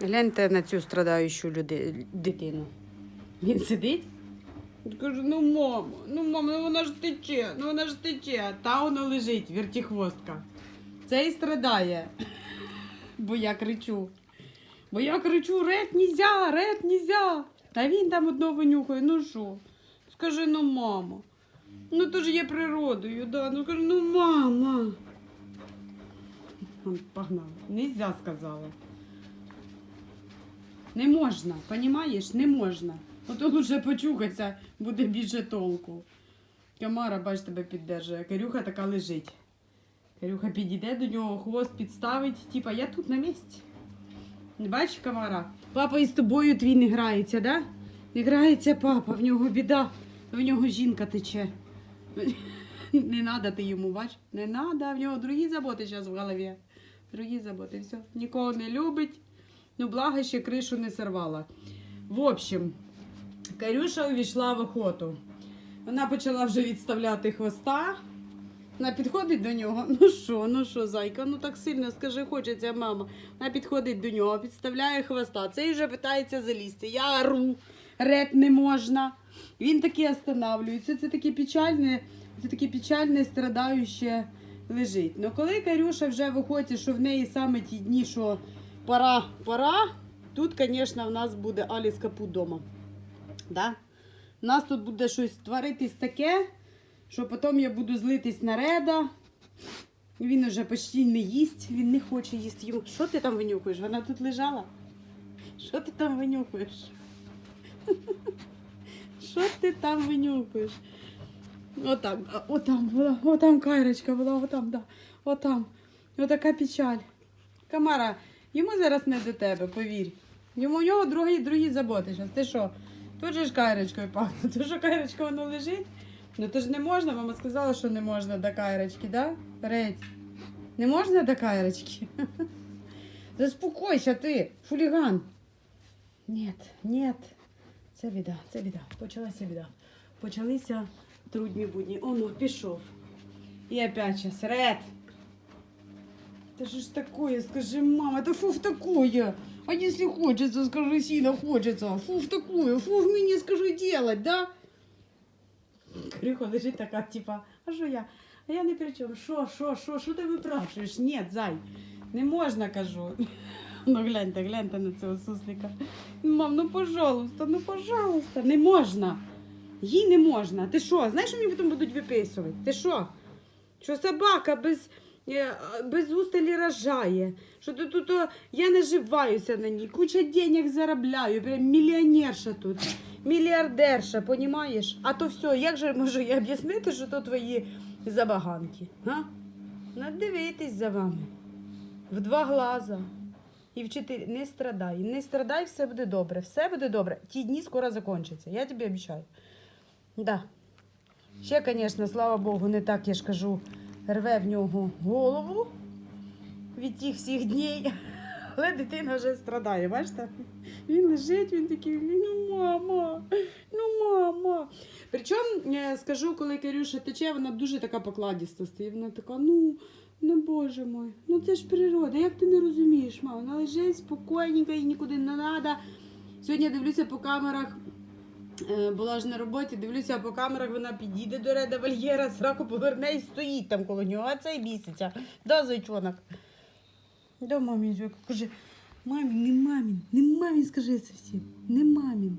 Гляньте на цю страдаючу люди... дитину. Він сидить. Каже, ну мамо, ну мамо, ну вона ж тече, ну вона ж тече. Та воно лежить, вертіхвостка. Це і страдає. Бо я кричу. Бо я кричу, ред нельзя, ред нельзя. Та він там одно винюхає, ну що? Скажи, ну мамо. Ну то ж є природою, да. Ну кажу, ну мама. Он Погнав. Нельзя сказала. Не можна, понімаєш? Не можна. Ото лучше почухатися, буде більше толку. Камара, бач, тебе піддержує. Карюха така лежить. Карюха підійде до нього, хвост підставить, типа я тут на місці. Не бачиш, Камара? Папа із тобою твій не грається, да? Не грається папа, в нього біда, в нього жінка тече. Не надо ти йому, бач? Не надо, в нього другі заботи зараз в голові. Другі заботи, все. Нікого не любить. Ну, благо, ще кришу не сорвала. В общем, Карюша увійшла в охоту. Вона почала вже відставляти хвоста. Вона підходить до нього. Ну що, ну що, зайка, ну так сильно скажи, хочеться, мама. Вона підходить до нього, підставляє хвоста. Цей вже питається залізти. Я ору, реп не можна. Він таки останавлюється. Це таке печальне, це таке печальне, страдаюче лежить. Ну коли Карюша вже в охоті, що в неї саме ті дні, що пора, пора, тут, звісно, в нас буде Аліс Капут дома. Да? У нас тут буде щось творитись таке, що потім я буду злитись на реда. Він уже почти не їсть, він не хоче їсти. Йому. Що ти там винюхаєш? Вона тут лежала? Що ти там винюхаєш? Що ти там винюхаєш? Отак, а, отам була, отам кайрочка була, отам, да. Отам. Отака печаль. Камара, йому зараз не до тебе, повір. Йому у нього другі, другі заботи зараз. Ти що? Тут же ж кайрочкою пахне. То що кайрочка воно лежить? Ну то ж не можна, мама сказала, що не можна до кайрочки, да? Редь. Не можна до кайрочки? Заспокойся ти, хуліган. Ні, ні. Це біда, це біда. Почалася біда. Почалися трудні будні. Оно, пішов. І опять сейчас. Ред. Та що ж такое, скажи, мама, это фу в такое. А если хочется, скажи, сильно хочется. Фу в такое, фу в мені скажи делать, да? Крюха лежить така, типа, а що я? А я не при чому. Що, що, що, що ти випрашуєш? Ні, зай, не можна, кажу. Ну гляньте, гляньте на цього суслика. Мам, ну пожалуйста, ну пожалуйста, не можна. Їй не можна. Ти що? Знаєш, що мені потім будуть виписувати? Ти що? Що собака без, без усталі рожає? Що тут, тут я наживаюся на ній, куча денег заробляю, прям мільйонерша тут, мільярдерша, понімаєш? А то все, як же можу я об'яснити, що то твої забаганки? А? Надо дивитись за вами. В два глаза. І в чотири. Не страдай. Не страдай, все буде добре. Все буде добре. Ті дні скоро закінчаться. Я тобі обіцяю. Да. Ще, звісно, слава Богу, не так, я ж кажу, рве в нього голову від тих всіх днів. Але дитина вже страдає, бачите? Він лежить, він такий, ну мама, ну мама. Причому, е, скажу, коли Карюша тече, вона дуже така покладіста стоїть. Вона така, ну, ну боже мой, ну це ж природа, як ти не розумієш, мама? Вона лежить спокійненько, їй нікуди не треба. Сьогодні я дивлюся по камерах. Е, Була ж на роботі, дивлюся по камерах, вона підійде до Реда Вольєра, сраку поверне і стоїть там коло нього, а цей біситься. Да, зайчонок. Да, мамі, каже, мамін, не мамін, не мамін, скажи це всім, не мамін.